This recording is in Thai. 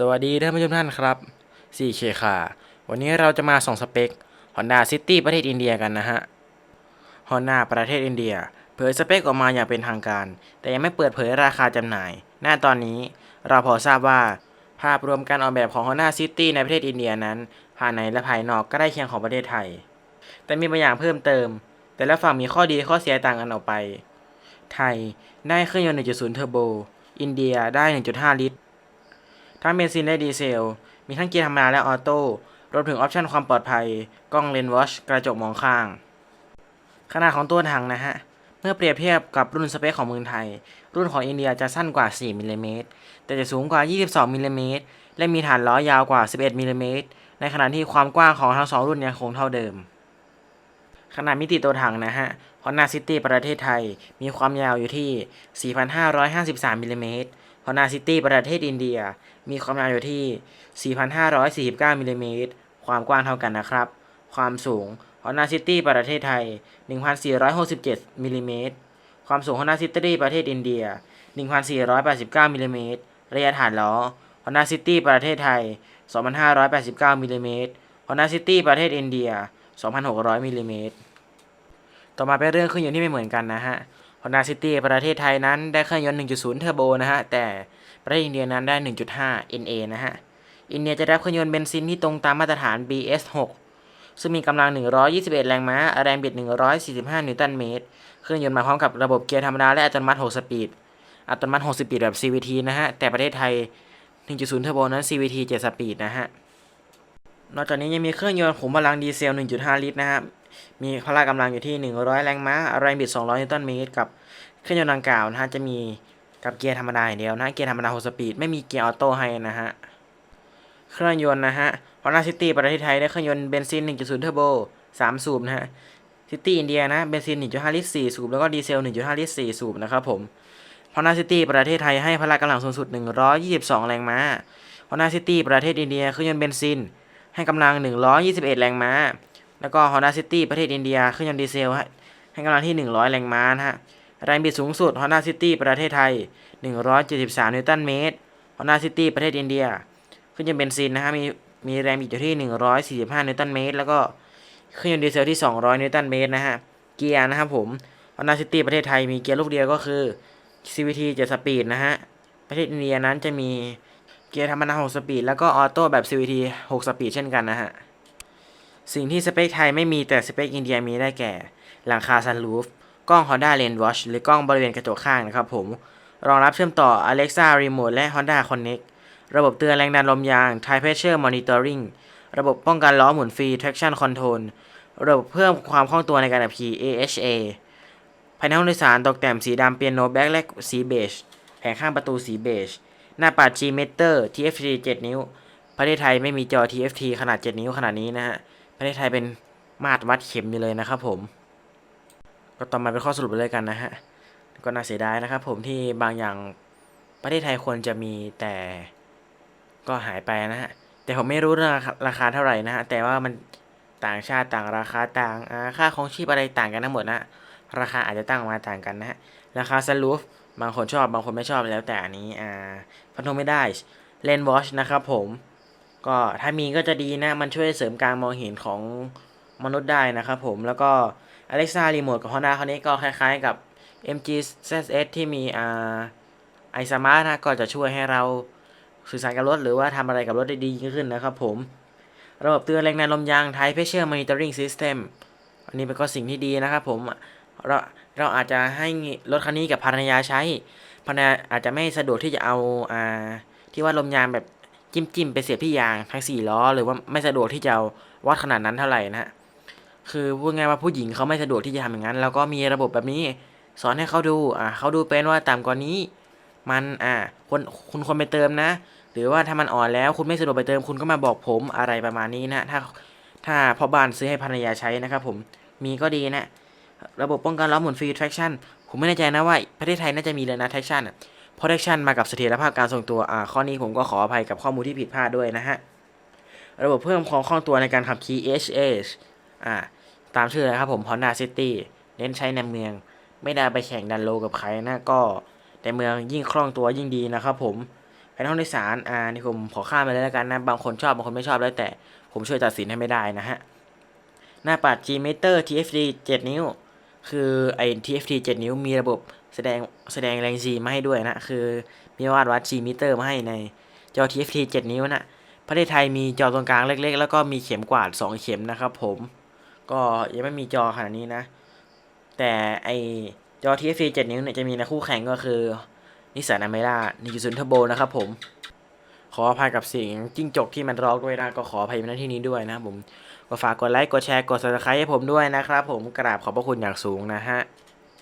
สวัสดีท่านผู้ชมท่านครับ 4K ค่ะ วันนี้เราจะมาส่องสเปค Honda City ประเทศอินเดียกันนะฮะ Honda ประเทศอินเดีย เผยสเปคออกมาอย่างเป็นทางการ แต่ยังไม่เปิดเผยราคาจำหน่าย หน้าตอนนี้เราพอทราบว่า ภาพรวมการออกแบบของ Honda City ในประเทศอินเดียนั้น ภายในและภายนอกก็ได้เคียงของประเทศไทย แต่มีบางอย่างเพิ่มเติม แต่ละฝั่งมีข้อดีข้อเสียต่างกันออกไป ไทยได้เครื่องยนต์1.0เทอร์โบ อินเดียได้ 1.5 ลิตร ทั้งเบนซินและดีเซล มีทั้งเกียร์ธรรมดาและออโต้ รวมถึงออปชันความปลอดภัย กล้องเลนส์วอช กระจกมองข้าง ขนาดของตัวถังนะฮะ เมื่อเปรียบเทียบกับรุ่นสเปคของเมืองไทย รุ่นของอินเดียจะสั้นกว่า 4มิลลิเมตร แต่จะสูงกว่า 22มิลลิเมตร และมีฐานล้อยาวกว่า 11มิลลิเมตร ในขณะที่ความกว้างของทั้งสองรุ่นยังคงเท่าเดิม ขนาดมิติตัวถังนะฮะ Honda City ประเทศไทย มีความยาวอยู่ที่ 4,553มิลลิเมตร Honda City ประเทศอินเดีย มีความยาวอยู่ที่ 4,549มิลลิเมตร ความกว้างเท่ากันนะครับ ความสูง Honda City ประเทศไทย 1,467มิลลิเมตร ความสูง Honda City ประเทศอินเดีย 1,489มิลลิเมตร ระยะฐานล้อ Honda City ประเทศไทย 2,589มิลลิเมตร Honda City ประเทศอินเดีย 2,600มิลลิเมตร ต่อมาเป็นเรื่องเครื่องยนต์ที่ไม่เหมือนกันนะฮะ Honda City ประเทศไทยนั้นได้เครื่องยนต์ 1.0 เทอร์โบนะฮะ แต่ประเทศอินเดียนั้นได้ 1.5 NA นะฮะ อินเดียจะได้เครื่องยนต์เบนซินที่ตรงตามมาตรฐาน BS6 ซึ่งมีกำลัง 121 แรงม้า แรงบิด 145 นิวตันเมตร เครื่องยนต์มาพร้อมกับระบบเกียร์ธรรมดาและอัตโนมัติ 6 สปีด อัตโนมัติ 6 สปีดแบบ CVT นะฮะ แต่ประเทศไทย 1.0 เทอร์โบนั้น CVT 7 สปีดนะฮะ นอกจากนี้ยังมีเครื่องยนต์ขุมพลังดีเซล 1.5 ลิตรนะฮะ มีพละกำลังอยู่ที่ 100 แรงม้า แรงบิด 200 นิวตันเมตร กับเครื่องยนต์ดังกล่าวนะฮะ จะมีกับเกียร์ธรรมดาอย่างเดียวนะ เกียร์ธรรมดา6สปีด ไม่มีเกียร์ออโต้ให้นะฮะ เครื่องยนต์นะฮะ Honda City ประเทศไทยได้เครื่องยนต์เบนซิน 1.0 เทอร์โบ 3 สูบนะฮะ City อินเดียนะ เบนซิน 1.5 ลิตร 4 สูบ แล้วก็ดีเซล 1.5 ลิตร 4 สูบนะครับผม Honda City ประเทศไทยให้พละกำลังสูงสุด 122 แรงม้า Honda City ประเทศอินเดียเครื่องยนต์เบนซินให้กำลัง 121 แรงม้า แล้วก็ Honda City ประเทศอินเดียเครื่องยนต์ดีเซลให้กำลังที่ 100 แรงม้านะฮะแรงบิดสูงสุด Honda City ประเทศไทย 173 นิวตันเมตร Honda City ประเทศอินเดียเครื่องยนต์เบนซินนะฮะมีมีแรงบิดอยู่ที่ 145 นิวตันเมตร แล้วก็เครื่องยนต์ดีเซลที่ 200 นิวตันเมตรนะฮะเกียร์นะครับผม Honda City ประเทศไทยมีเกียร์ลูกเดียวก็คือ CVT 7สปีดนะฮะประเทศอินเดียนั้นจะมีเกียร์ธรรมดา6สปีดแล้วก็ออโต้แบบ CVT 6สปีดเช่นกันนะฮะ สิ่งที่สเปคไทยไม่มีแต่สเปคอินเดียมีได้แก่ หลังคาซันรูฟ กล้อง Honda Lane Watch หรือกล้องบริเวณกระจกข้างนะครับผม รองรับเชื่อมต่อ Alexa Remote และ Honda Connect ระบบเตือนแรงดันลมยาง Tire Pressure Monitoring ระบบป้องกันล้อหมุนฟรี Traction Control ระบบเพิ่มความคล่องตัวในการขับขี่ AHA ภายในห้องโดยสารตกแต่งสีดำเปียโนแบ็คและสีเบจ แผงข้างประตูสีเบจ หน้าปัด G Meter TFT 7 นิ้ว ประเทศไทยไม่มีจอ TFT ขนาด 7 นิ้วขนาดนี้นะฮะ ประเทศไทยเป็นมาตรวัดเข็มอยู่เลยนะครับผม ก็ต่อมาเป็นข้อสรุปเลยกันนะฮะ ก็น่าเสียดายนะครับผมที่บางอย่างประเทศไทยควรจะมีแต่ก็หายไปนะฮะ แต่ผมไม่รู้ราคาเท่าไหร่นะฮะ แต่ว่ามันต่างชาติต่างราคาต่างค่าของชีพอะไรต่างกันทั้งหมดนะ ราคาอาจจะตั้งมาต่างกันนะฮะ ราคาสลูฟบางคนชอบบางคนไม่ชอบแล้วแต่อันนี้อ่าฟันธงไม่ได้เลนวอชนะครับผม ก็ถ้ามีก็จะดีนะ มันช่วยเสริมการมองเห็นของมนุษย์ได้นะครับผมแล้วก็ Alexa Remote กับ Honda คันนี้ก็คล้ายๆกับ MG ZS ที่มีอ่าไอสมาร์ทนะก็จะช่วยให้เราสื่อสารกับรถ หรือว่าทำอะไรกับรถได้ดียิ่งขึ้นนะครับผม ระบบเตือนแรงดันลมยาง Tire Pressure Monitoring System อันนี้เป็นก็สิ่งที่ดีนะครับผมเราเราอาจจะให้รถคันนี้กับภรรยาใช้ภรรยาอาจจะไม่สะดวกที่จะเอาอ่าที่ว่าลมยางแบบ จิ้มจิ้มๆไปเสียบที่ยางทั้งสี่ล้อหรือว่าไม่สะดวกที่จะวัดขนาดนั้นเท่าไหร่นะฮะคือพูดง่ายว่าผู้หญิงเขาไม่สะดวกที่จะทำอย่างนั้น แล้วก็มีระบบแบบนี้ สอนให้เขาดูอ่าเขาดูเป็นว่าต่ำกว่านี้ มันอ่าคนคุณควรไปเติมนะ หรือว่าถ้ามันอ่อนแล้วคุณไม่สะดวกไปเติมคุณก็มาบอกผมอะไรประมาณนี้นะถ้าถ้าพ่อบ้านซื้อให้ภรรยาใช้นะครับผมมีก็ดีนะ ระบบป้องกันล้อหมุนฟรี traction ผมไม่แน่ใจนะว่าประเทศไทยน่าจะมีเลยนะ traction อะ protection มากับเสถียรภาพการทรงตัว อ่า ข้อนี้ผมก็ขออภัยกับข้อมูลที่ผิดพลาดด้วยนะฮะ ระบบเพิ่มความคล่องตัวในการขับขี่ HH อ่า ตามชื่อเลยครับผม Honda City เน้นใช้ในเมือง ไม่ได้ไปแข่งดันโลกับใครนะ ก็แต่เมืองยิ่งคล่องตัวยิ่งดีนะครับผมภายในห้องโดยสาร อ่า นี่ผมขอข้ามไปเลยแล้วกันนะ บางคนชอบ บางคนไม่ชอบแล้วแต่ ผมช่วยตัดสินให้ไม่ได้นะฮะ หน้าปัด G Meter TFT 7นิ้ว คือไอ้ TFT 7 นิ้วมีระบบแสดงแสดงแรง G มาให้ด้วยนะ คือมีวัดวัด G Meter มาให้ในจอ TFT 7 นิ้วนะประเทศไทยมีจอตรงกลางเล็ก ๆ แล้วก็มีเข็มกวาด 2 เข็มนะครับผม ก็ยังไม่มีจอขนาดนี้นะ แต่ไอจอ TFT 7 นิ้วเนี่ยจะมีในคู่แข่งก็คือนิสสันอเมร่า1.0 Turbo นะครับผม ขออภัยกับเสียงจิ้งจกที่มันร้องด้วยนะ ก็ขออภัยในที่นี้ด้วยนะผม ก็ฝากกดไลค์ กดแชร์ กด subscribe ให้ผมด้วยนะครับผมกราบขอบพระคุณอย่างสูงนะฮะ